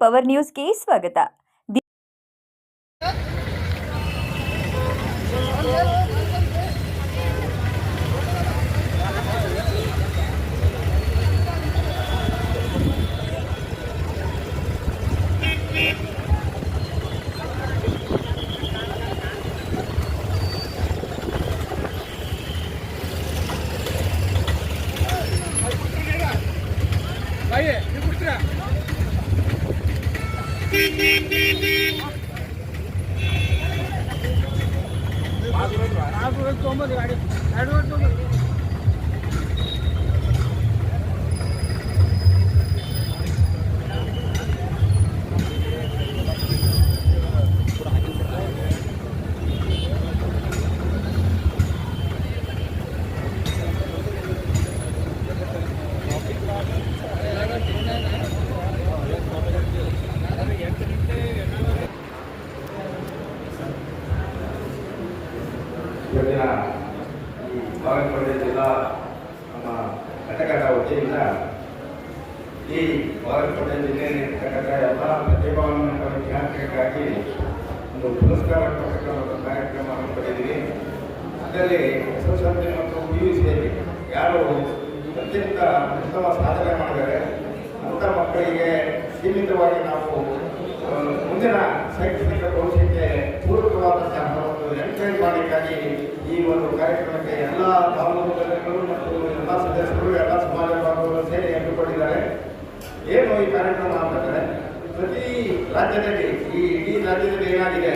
Power ನ್ಯೂಸ್ಗೆ ಸ್ವಾಗತ ॲडवर्ड ಈ ಬಾಗಲಕೋಟೆ ಜಿಲ್ಲಾ, ನಮ್ಮ ಘಟಕದ ವತಿಯಿಂದ ಈ ಬಾಗಲಕೋಟೆ ಜಿಲ್ಲೆ ಘಟಕ ಎಲ್ಲ ಪ್ರತಿಭಾನ್ವಿತ ವಿದ್ಯಾರ್ಥಿಗಳಿಗಾಗಿ ಒಂದು ಪುರಸ್ಕಾರ ಕೊಡ್ತಕ್ಕಂಥ ಕಾರ್ಯಕ್ರಮವನ್ನು ಕಾರ್ಯಕ್ರಮ ಅದರಲ್ಲಿ ಎಸ್ ಎಸ್ ಎಲ್ ಮತ್ತು ಪಿ ಯು ಸಿಯಲ್ಲಿ ಯಾರು ಅತ್ಯಂತ ಉತ್ತಮ ಸಾಧನೆ ಮಾಡಿದರೆ ಅಂಥ ಮಕ್ಕಳಿಗೆ ಸೀಮಿತವಾಗಿ ನಾವು ಮುಂದಿನ ಶೈಕ್ಷಣಿಕ ಭವಿಷ್ಯಕ್ಕೆ ಪೂರಕವಾದಂತಹ ಒಂದು ಎನ್ಕರೇಜ್ ಮಾಡಲಿಕ್ಕಾಗಿ ಈ ಒಂದು ಕಾರ್ಯಕ್ರಮಕ್ಕೆ ಎಲ್ಲ ತಾಲೂಕು ಮತ್ತು ಎಲ್ಲ ಸದಸ್ಯರು, ಎಲ್ಲ ಸಮಾಜ ಬಾಂಧವರು ಸೇರಿ ಹಮ್ಮಿಕೊಂಡಿದ್ದಾರೆ ಏನು ಈ ಕಾರ್ಯಕ್ರಮ ಅಂತಂದರೆ ಪ್ರತಿ ರಾಜ್ಯದಲ್ಲಿ, ಈ ಇಡೀ ರಾಜ್ಯದಲ್ಲಿ ಏನಾಗಿದೆ,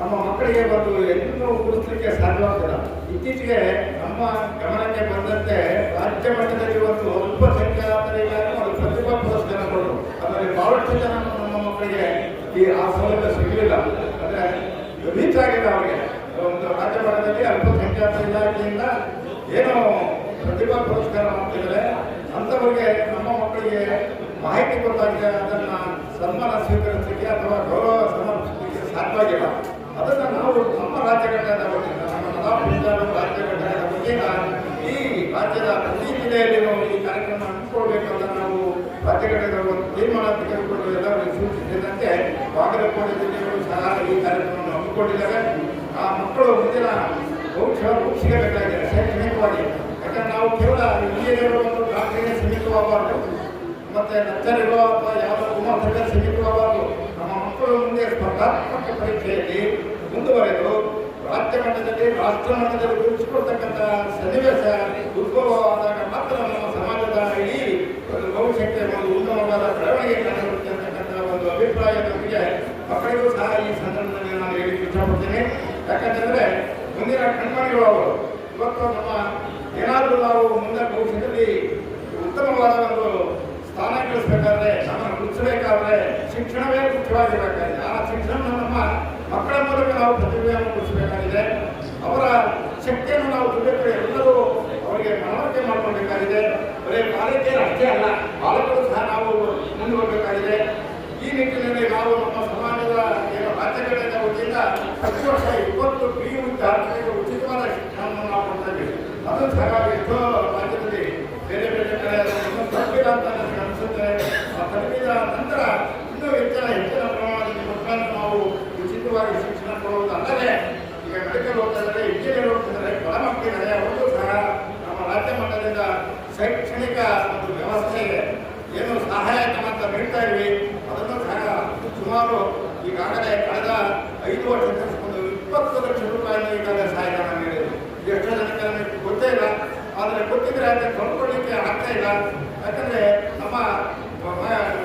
ನಮ್ಮ ಮಕ್ಕಳಿಗೆ ಬಂದು ಎಲ್ಲೂ ಗುರುತಿಸಲಿಕ್ಕೆ ಸಾಧ್ಯವಾಗ್ತದ ಇತ್ತೀಚೆಗೆ ನಮ್ಮ ಗಮನಕ್ಕೆ ಬಂದಂತೆ ರಾಜ್ಯ ಮಟ್ಟದಲ್ಲಿ ಒಂದು ಅಲ್ಪಸಂಖ್ಯಾತರಿಗಾಗಿ ಒಂದು ಪ್ರತಿಭಾ ಪುರಸ್ಕಾರ ಕೊಟ್ಟರು. ಅದರಲ್ಲಿ ಬಹಳಷ್ಟು ಜನ ನಮ್ಮ ಮಕ್ಕಳಿಗೆ ಈ ಆ ಸೌಲಭ್ಯ ಸಿಗಲಿಲ್ಲ. ಅಂದರೆ ಆಗಿದೆ ಅವರಿಗೆ. ಒಂದು ರಾಜ್ಯ ಮಟ್ಟದಲ್ಲಿ ಅಲ್ಪಸಂಖ್ಯಾತ ಇಲಾಖೆಯಿಂದ ಏನು ಪ್ರತಿಭಾ ಪುರಸ್ಕಾರ ಮಾಡ್ತಿದ್ದಾರೆ. ಅಂಥವ್ರಿಗೆ ನಮ್ಮ ಮಕ್ಕಳಿಗೆ ಮಾಹಿತಿ ಕೊಟ್ಟಾಗಿದೆ ಅದನ್ನ ಸನ್ಮಾನ ಸ್ವೀಕರಿಸಲಿಕ್ಕೆ ಅಥವಾ ಗೌರವ ಸಮರ್ಪಿಸಲಿಕ್ಕೆ ಸಾಧ್ಯವಾಗಿಲ್ಲ. ಅದನ್ನು ನಾವು ನಮ್ಮ ರಾಜ್ಯ ಘಟಕದ ವತಿಯಿಂದ ನಮ್ಮ ಪಂಜಾಬ್ ರಾಜ್ಯ ವತಿಯಿಂದ ಈ ರಾಜ್ಯದ ಪ್ರತಿ ಜಿಲ್ಲೆಯಲ್ಲಿ ನಾವು ಈ ಕಾರ್ಯಕ್ರಮ ಹಮ್ಮಿಕೊಳ್ಬೇಕಂತ ನಾವು ರಾಜ್ಯ ಘಟಕದ ಒಂದು ತೀರ್ಮಾನ ತೆಗೆದುಕೊಂಡು ಎಲ್ಲರಿಗೂ ಸೂಚಿಸಿದಂತೆ, ಬಾಗಲಕೋಟೆ ಜಿಲ್ಲೆಗಳು ಸಹ ಈ ಕಾರ್ಯಕ್ರಮವನ್ನು ಹಮ್ಮಿಕೊಂಡಿದ್ದಾರೆ. ಮಕ್ಕಳು ಮುಂದಿನ ಭವಿಷ್ಯ ಸಿಗಬೇಕಾಗಿದೆ ಶೈಕ್ಷಣಿಕವಾಗಿ ಯಾಕಂದ್ರೆ ನಾವು ಕೇವಲ ಇಂಜಿನಿಯರ್ ಮತ್ತು ಡಾಕ್ಟರಿಗೆ ಸೀಮಿತವಾಗಬಾರ್ದು ಮತ್ತೆ ನರ್ಸರಿಗೋ ಅಥವಾ ಯಾವ ಕುಮಾರಕ್ಕೆ ಸೀಮಿತವಾಗಬಾರ್ದು ನಮ್ಮ ಮಕ್ಕಳು ಮುಂದೆ ಸ್ಪರ್ಧಾತ್ಮಕ ಪರೀಕ್ಷೆಯಲ್ಲಿ ಮುಂದುವರೆದು ರಾಜ್ಯ ಮಟ್ಟದಲ್ಲಿ, ರಾಷ್ಟ್ರ ಮಟ್ಟದಲ್ಲಿ ಗುರುತಿಸಿಕೊಳ್ತಕ್ಕಂಥ ಸನ್ನಿವೇಶ ಉದ್ಭವವಾದಾಗ ಮಾತ್ರ ನಮ್ಮ ಸಮಾಜದ ಇಡೀ ಒಂದು ಭವಿಷ್ಯಕ್ಕೆ ಒಂದು ಉತ್ತಮವಾದ ಬೆಳವಣಿಗೆ ಕಾಣಬರುತ್ತೆ ಅಂತಕ್ಕಂಥ ಒಂದು ಅಭಿಪ್ರಾಯದೊಂದಿಗೆ ಮಕ್ಕಳಿಗೂ ಸಹ ಈ ಸಂದರ್ಭದಲ್ಲಿ ನಾನು ಹೇಳಿ ಇಷ್ಟಪಡ್ತೀನಿ. ಯಾಕಂತಂದ್ರೆ ಮುಂದಿನ ಕಣ್ಮಣಿಗಳು ಅವರು. ಇವತ್ತು ನಮ್ಮ ಏನಾದರೂ ನಾವು ಮುಂದೆ ಭವಿಷ್ಯದಲ್ಲಿ ಉತ್ತಮವಾದ ಒಂದು ಸ್ಥಾನ ಗಳಿಸಬೇಕಾದ್ರೆ ನಮ್ಮನ್ನು ಗುರುತಿಸಬೇಕಾದ್ರೆ ಶಿಕ್ಷಣವೇ ಮುಖ್ಯವಾಗಿರಬೇಕಾಗಿದೆ. ಆ ಶಿಕ್ಷಣ ನಮ್ಮ ಮಕ್ಕಳ ಮೂಲಕ ನಾವು ಪ್ರತಿಭೆಯನ್ನು ಗುರುತಿಸಬೇಕಾಗಿದೆ ಅವರ ಶಕ್ತಿಯನ್ನು ನಾವು ದುಡ್ಡು ಎಲ್ಲರೂ ಅವರಿಗೆ ಮನವರಿಕೆ ಮಾಡಿಕೊಳ್ಬೇಕಾಗಿದೆ. ಬರೀ ಬಾಲಕಿಯರು ಅಷ್ಟೇ ಅಲ್ಲ, ಬಾಲಕರು ಸಹ ನಾವು ಮುಂದೆ ಈ ನಿಟ್ಟಿನಲ್ಲಿ ನಾವು ನಮ್ಮ ಸಮಾಜದ ರಾಜ್ಯಗಳಿಂದ ವತಿಯಿಂದ ಪ್ರತಿ ವರ್ಷ ಇಪ್ಪತ್ತು ಪಿ ಯು ವಿದ್ಯಾರ್ಥಿಗಳಿಗೆ ಉಚಿತವಾದ ಶಿಕ್ಷಣವನ್ನು ನಾವು ಕೊಡ್ತಾ ಇದ್ದೀವಿ. ಅದು ಸಹ ಎಷ್ಟೋ ರಾಜ್ಯದಲ್ಲಿ ಬೇರೆ ಬೇರೆ ಕಡೆ ತಲುಪಿಲ್ಲ ಅಂತ ನನಗೆ ಅನಿಸುತ್ತೆ. ತಲುಪಿದ ನಂತರ ಇನ್ನೂ ಹೆಚ್ಚಿನ ಹೆಚ್ಚಿನ ಪ್ರಮಾಣದಲ್ಲಿ ಮಕ್ಕಳನ್ನು ನಾವು ಉಚಿತವಾಗಿ ಶಿಕ್ಷಣ ಕೊಡುವುದು ಅಲ್ಲದೆ ಈಗ ಮೆಡಿಕಲ್ ಹೋಗ್ತಾ ಇದ್ದಾರೆ ಇಂಜಿನಿಯರ್ ಹೋಗ್ತಿದ್ದಾರೆ ಬಡ ಮಕ್ಕಳಿದ್ದಾರೆ. ಅವರಿಗೂ ಸಹ ನಮ್ಮ ರಾಜ್ಯ ಮಟ್ಟದಿಂದ ಶೈಕ್ಷಣಿಕ ಒಂದು ವ್ಯವಸ್ಥೆ ಇದೆ. ಏನು ಸಹಾಯಧನ ಅಂತ ನೀಡ್ತಾ ಇದ್ವಿ. ಅದನ್ನು ಸಹ ಸುಮಾರು ಈಗಾಗಲೇ ಐದು ವರ್ಷ ಒಂದು ಇಪ್ಪತ್ತು ಲಕ್ಷ ರೂಪಾಯಿ ಈಗಾಗಲೇ ಸಹಾಯಧನ ನೀಡಿದೆ ಎಷ್ಟೋ ಜನಕ್ಕೆ ನನಗೆ ಗೊತ್ತೇ ಇಲ್ಲ. ಆದರೆ ಗೊತ್ತಿದ್ರೆ ಅದನ್ನು ಕೊಂಡ್ಕೊಳ್ಳಿಕ್ಕೆ ಆಗ್ತಾ ಇಲ್ಲ. ಯಾಕಂದ್ರೆ ನಮ್ಮ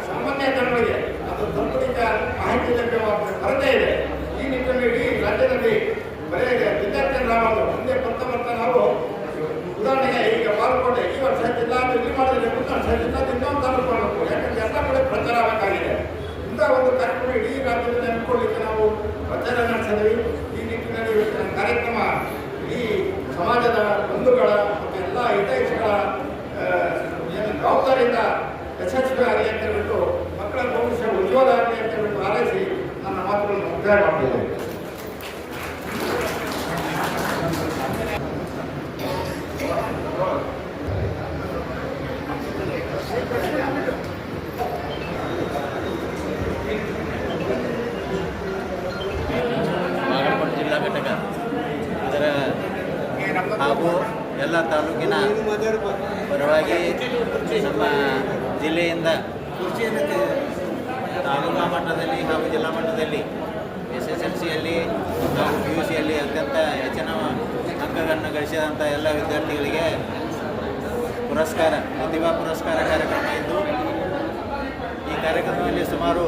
ಸಾಮಾನ್ಯ ಜನರಿಗೆ ಅದು ತಲುಪಲಿಕ್ಕೆ ಮಾಹಿತಿ ಲಭ್ಯವಾದ ಕೊರತೆ ಇದೆ. ಈ ನಿಟ್ಟಿನಲ್ಲಿ ಇಡೀ ರಾಜ್ಯದಲ್ಲಿ ಬರೆಯ ವಿದ್ಯಾರ್ಥಿಗಳು ಮುಂದೆ ಬರ್ತಾ ಬರ್ತಾ ನಾವು ಉದಾಹರಣೆಗೆ ಈಗ ಬಾಲ್ಕೋಟೆ ಈ ವರ್ಷ ಜಿಲ್ಲಾ ಇಲ್ಲಿ ಮಾಡಿದ್ರೆ ಮುಂದಿನ ವರ್ಷ ಜಿಲ್ಲಾ ಇನ್ನೊಂದು ತಾಲೂಕು ಮಾಡಬೇಕು ಯಾಕಂದ್ರೆ ಎಲ್ಲ ಕಡೆ ಪ್ರಚಾರ ಆಗಬೇಕಾಗಿದೆ ಇಂಥ ಒಂದು ಕಾರ್ಯಕ್ರಮ ಇಡೀ ರಾಜ್ಯದಲ್ಲಿ ಹಮ್ಮಿಕೊಳ್ಳಿಕ್ಕೆ ನಾವು ಪ್ರಚಾರ ಈ ನಿಟ್ಟಿನಲ್ಲಿ ಇವತ್ತಿನ ಕಾರ್ಯಕ್ರಮ ಈ ಸಮಾಜದ ಬಂಧುಗಳ ಮತ್ತು ಎಲ್ಲ ಹಿತೈಷಿಗಳ ಏನು ಜವಾಬ್ದಾರಿಯಿಂದ ಯಶಸ್ವಿ ಆಗಲಿ ಅಂತ ಹೇಳ್ಬಿಟ್ಟು ಮಕ್ಕಳ ಭವಿಷ್ಯ ಉಜ್ವಲ ಆಗಲಿ ಅಂತ ಹೇಳ್ಬಿಟ್ಟು ಆರೈಸಿ ನನ್ನ ಮಾತುಗಳನ್ನು ಮುಕ್ತಾಯ ಮಾಡ್ತಿದ್ದೇನೆ ಹಾಗೂ ಎಲ್ಲ ತಾಲೂಕಿನ ಪರವಾಗಿ ನಮ್ಮ ಜಿಲ್ಲೆಯಿಂದ ತಾಲೂಕಾ ಮಟ್ಟದಲ್ಲಿ ಹಾಗೂ ಜಿಲ್ಲಾ ಮಟ್ಟದಲ್ಲಿ ಎಸ್ ಎಸ್ ಎಲ್ ಸಿಯಲ್ಲಿ ಹಾಗೂ ಪಿ ಯು ಸಿಯಲ್ಲಿ ಅತ್ಯಂತ ಹೆಚ್ಚಿನ ಅಂಕಗಳನ್ನು ಗಳಿಸಿದಂಥ ಎಲ್ಲ ವಿದ್ಯಾರ್ಥಿಗಳಿಗೆ ಪುರಸ್ಕಾರ, ಪ್ರತಿಭಾ ಪುರಸ್ಕಾರ ಕಾರ್ಯಕ್ರಮ ಇದ್ದು ಈ ಕಾರ್ಯಕ್ರಮದಲ್ಲಿ ಸುಮಾರು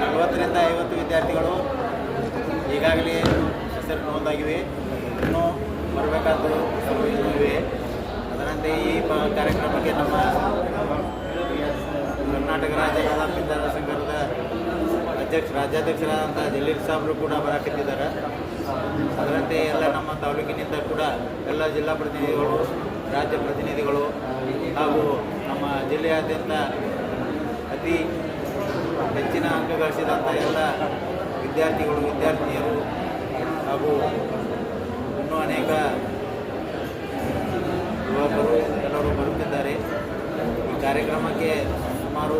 ನಲವತ್ತರಿಂದ ಐವತ್ತು ವಿದ್ಯಾರ್ಥಿಗಳು ಈಗಾಗಲೇ ಹೆಸರು ನೋಂದಾಗಿವೆ. ಇನ್ನೂ ಬರಬೇಕಾದರೂ ಇನ್ನೂ ಇವೆ. ಅದರಂತೆ ಈ ಕಾರ್ಯಕ್ರಮಕ್ಕೆ ನಮ್ಮ ಕರ್ನಾಟಕ ರಾಜ್ಯ ಕಲಾವಿದರ ಸಂಘದ ಅಧ್ಯಕ್ಷ, ರಾಜ್ಯಾಧ್ಯಕ್ಷರಾದಂಥ ಜಲೀಲ್ ಸಾಬ್ರು ಕೂಡ ಬರಾಕತ್ತಿದ್ದಾರೆ. ಅದರಂತೆ ಎಲ್ಲ ನಮ್ಮ ತಾಲೂಕಿನಿಂದ ಕೂಡ ಎಲ್ಲ ಜಿಲ್ಲಾ ಪ್ರತಿನಿಧಿಗಳು, ರಾಜ್ಯ ಪ್ರತಿನಿಧಿಗಳು ಹಾಗೂ ನಮ್ಮ ಜಿಲ್ಲೆಯಾದ್ಯಂತ ಅತಿ ಹೆಚ್ಚಿನ ಅಂಕ ಗಳಿಸಿದಂಥ ಎಲ್ಲ ವಿದ್ಯಾರ್ಥಿಗಳು, ವಿದ್ಯಾರ್ಥಿನಿಯರು ಹಾಗೂ ಅನೇಕ ಯುವಕರು ಎಲ್ಲರೂ ಬರುತ್ತಿದ್ದಾರೆ. ಈ ಕಾರ್ಯಕ್ರಮಕ್ಕೆ ಸುಮಾರು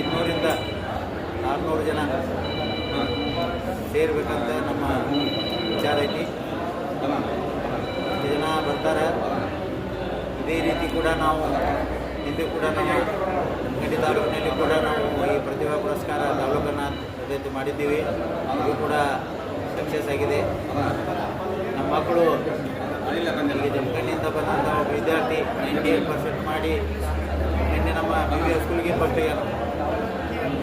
ಇನ್ನೂರಿಂದ ಆರುನೂರು ಜನ ಸೇರ್ಬೇಕಂತ ನಮ್ಮ ವಿಚಾರ ಐತಿ. ಜನ ಬರ್ತಾರೆ. ಇದೇ ರೀತಿ ಕೂಡ ನಾವು ಹಿಂದೆ ಕೂಡ ನಮ್ಮ ಗಡಿ ತಾಲೂಕಿನಲ್ಲಿ ಕೂಡ ನಾವು ಈ ಪ್ರತಿಭಾ ಪುರಸ್ಕಾರ ತಾಲೂಕನ್ನು ಪದ್ಧತಿ ಮಾಡಿದ್ದೀವಿ. ಇದು ಕೂಡ ಸಕ್ಸಸ್ ಆಗಿದೆ. ನಮ್ಮ ಮಕ್ಕಳು ಜಮಖಂಡಿಯಿಂದ ಬಂದಂಥ ಒಬ್ಬ ವಿದ್ಯಾರ್ಥಿ ನೈಂಟಿ ಏಟ್ ಪರ್ಸೆಂಟ್ ಮಾಡಿ, ನಿನ್ನೆ ನಮ್ಮ ಬಿ ಸ್ಕೂಲ್ಗೆ ಫಸ್ಟ್ ಇಯರ್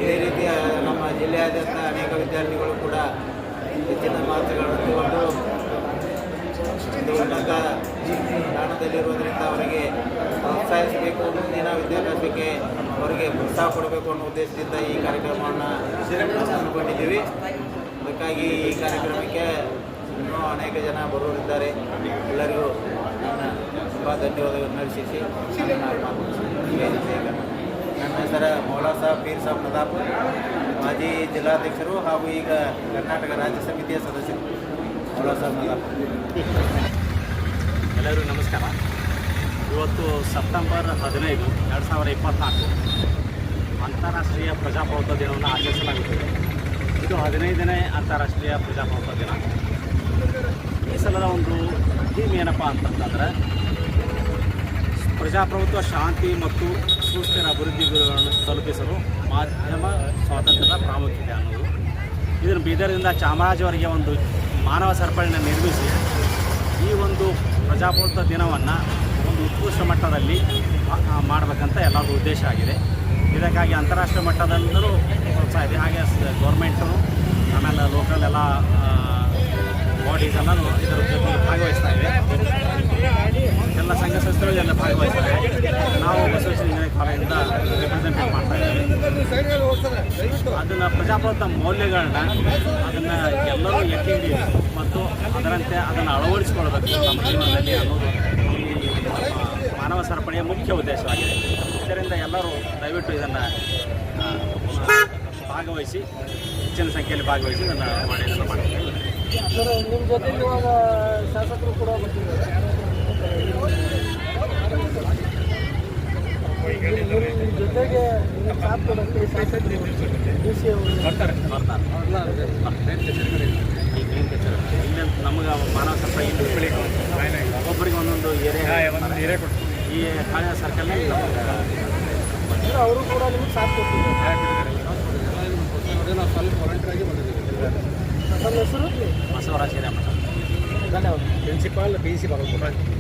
ಇದೇ ರೀತಿ ನಮ್ಮ ಜಿಲ್ಲೆಯಾದ್ಯಂತ ಅನೇಕ ವಿದ್ಯಾರ್ಥಿಗಳು ಕೂಡ ಹೆಚ್ಚಿನ ಮಾತುಗಳನ್ನು ತಗೊಂಡು ಒಂದು ಉನ್ನತ ಸ್ಥಾನದಲ್ಲಿರುವುದರಿಂದ ಅವರಿಗೆ ಪ್ರೋತ್ಸಾಹಿಸಬೇಕು ಮುಂದಿನ ವಿದ್ಯಾಭ್ಯಾಸಕ್ಕೆ ಅವರಿಗೆ ಪ್ರೋತ್ಸಾಹ ಕೊಡಬೇಕು ಅನ್ನೋ ಉದ್ದೇಶದಿಂದ ಈ ಕಾರ್ಯಕ್ರಮವನ್ನು ಹಮ್ಮಿಕೊಂಡಿದ್ದೀವಿ. ಅದಕ್ಕಾಗಿ ಈ ಕಾರ್ಯಕ್ರಮಕ್ಕೆ ಇನ್ನೂ ಅನೇಕ ಜನ ಬರುವರಿದ್ದಾರೆ ಎಲ್ಲರಿಗೂ ನನ್ನ ತುಂಬ ಧನ್ಯವಾದಗಳನ್ನು ಅರ್ಪಿಸಿ ನನ್ನ ಹೆಸರ ಮೌಲಾ ಪೀರ್ ಸಾಬ್ ಪ್ರತಾಪ್, ಮಾಜಿ ಜಿಲ್ಲಾಧ್ಯಕ್ಷರು ಹಾಗೂ ಈಗ ಕರ್ನಾಟಕ ರಾಜ್ಯ ಸಮಿತಿಯ ಸದಸ್ಯರು. ಮೌಲಾ ಸಾಬ್ ನದಾಪ್ ಎಲ್ಲರಿಗೂ ನಮಸ್ಕಾರ. ಇವತ್ತು ಸೆಪ್ಟೆಂಬರ್ ಹದಿನೈದು, ಎರಡು ಸಾವಿರದ ಇಪ್ಪತ್ತ್ನಾಲ್ಕು ಅಂತಾರಾಷ್ಟ್ರೀಯ ಪ್ರಜಾಪ್ರಭುತ್ವ ದಿನವನ್ನು ಆಚರಿಸಲಾಗುತ್ತದೆ. ಇದು ಹದಿನೈದನೇ ಅಂತಾರಾಷ್ಟ್ರೀಯ ಪ್ರಜಾಪ್ರಭುತ್ವ ದಿನ. ಈ ಸಲದ ಒಂದು ಥೀಮ್ ಏನಪ್ಪ ಅಂತಂತಂದರೆ, ಪ್ರಜಾಪ್ರಭುತ್ವ ಶಾಂತಿ ಮತ್ತು ಸುಸ್ಥಿರ ಅಭಿವೃದ್ಧಿಗಳನ್ನು ತಲುಪಿಸಲು ಮಾಧ್ಯಮ ಸ್ವಾತಂತ್ರ್ಯದ ಪ್ರಾಮುಖ್ಯತೆ ಅನ್ನೋದು. ಇದನ್ನು ಬೀದರ್ದಿಂದ ಚಾಮರಾಜವರೆಗೆ ಒಂದು ಮಾನವ ಸರಪಳಿನ ನಿರ್ಮಿಸಿ ಈ ಒಂದು ಪ್ರಜಾಪ್ರಭುತ್ವ ದಿನವನ್ನು ಒಂದು ಉತ್ಕೃಷ್ಟ ಮಟ್ಟದಲ್ಲಿ ಮಾಡಬೇಕಂತ ಎಲ್ಲರದ್ದು ಉದ್ದೇಶ ಆಗಿದೆ. ಇದಕ್ಕಾಗಿ ಅಂತಾರಾಷ್ಟ್ರೀಯ ಮಟ್ಟದಲ್ಲೂ ಪ್ರೋತ್ಸಾಹ ಇದೆ. ಹಾಗೆ ಗೌರ್ಮೆಂಟು ಆಮೇಲೆ ಲೋಕಲ್ ಎಲ್ಲ ಬಾಡೀಸ್ ಎಲ್ಲನೂ ಇದರ ಜೊತೆ ಭಾಗವಹಿಸ್ತಾ ಇದೆ. ಎಲ್ಲ ಸಂಘ ಸಂಸ್ಥೆಗಳು ಎಲ್ಲ ಭಾಗವಹಿಸ್ತಾ ಇವೆ ನಾವು ಬಸವೇಶ್ವರ ಇಂಜಿನಿಯರಿಂಗ್ ಕಾಲೇಜಿಂದ ಮಾಡ್ತಾ ಇದ್ದೇವೆ. ಅದನ್ನು ಪ್ರಜಾಪ್ರಭುತ್ವ ಮೌಲ್ಯಗಳನ್ನ, ಅದನ್ನು ಎಲ್ಲರೂ ಎತ್ತಿ ಅದರಂತೆ ಅದನ್ನು ಅಳವಡಿಸಿಕೊಳ್ಬೇಕು ನಮ್ಮ ಜೀವನದಲ್ಲಿ ಅನ್ನೋದು ಈ ಮಾನವ ಸರಪಣಿಯ ಮುಖ್ಯ ಉದ್ದೇಶವಾಗಿದೆ. ಇದರಿಂದ ಎಲ್ಲರೂ ದಯವಿಟ್ಟು ಇದನ್ನು ಭಾಗವಹಿಸಿ, ಹೆಚ್ಚಿನ ಸಂಖ್ಯೆಯಲ್ಲಿ ಭಾಗವಹಿಸಿ ಇದನ್ನು ಮಾಡಿ ಇದನ್ನು ಮಾಡ್ತೀವಿ. ಬರ್ತಾರೆ. ನಿಮ್ಮ ಜೊತೆ ಶಾಸಕರು ಕೂಡ ಜೊತೆಗೆ ನಿಮ್ಮ ಸಾಥ್ ಅವರು ಬರ್ತಾರೆ ಬರ್ತಾರೆ ಇಲ್ಲಿ ನಮಗೆ ಮಾನವ ಸರಪಳಿ ಇಲ್ಲಿ ಒಬ್ಬರಿಗೆ ಒಂದೊಂದು ಏರಿಯಾ ಈ ಕೊಡ್ತೀವಿ ಸರ್ಕಲ್ನಲ್ಲಿ ನಮಗೆ ಅಂದ್ರೆ ಅವರು ಕೂಡ ನಿಮ್ಗೆ ಸಾಥ್ ಕೊಡ್ತಿದ್ದಾರೆ ನಮ್ಮ ಹೆಸರು ಬಸವರಾಜ್ ಹಿರೇಮಠ ಧನ್ಯವಾದ ಪ್ರಿನ್ಸಿಪಾಲ್ ಬಿ ಸಿ ಬಾಗಲಕೋಟೆ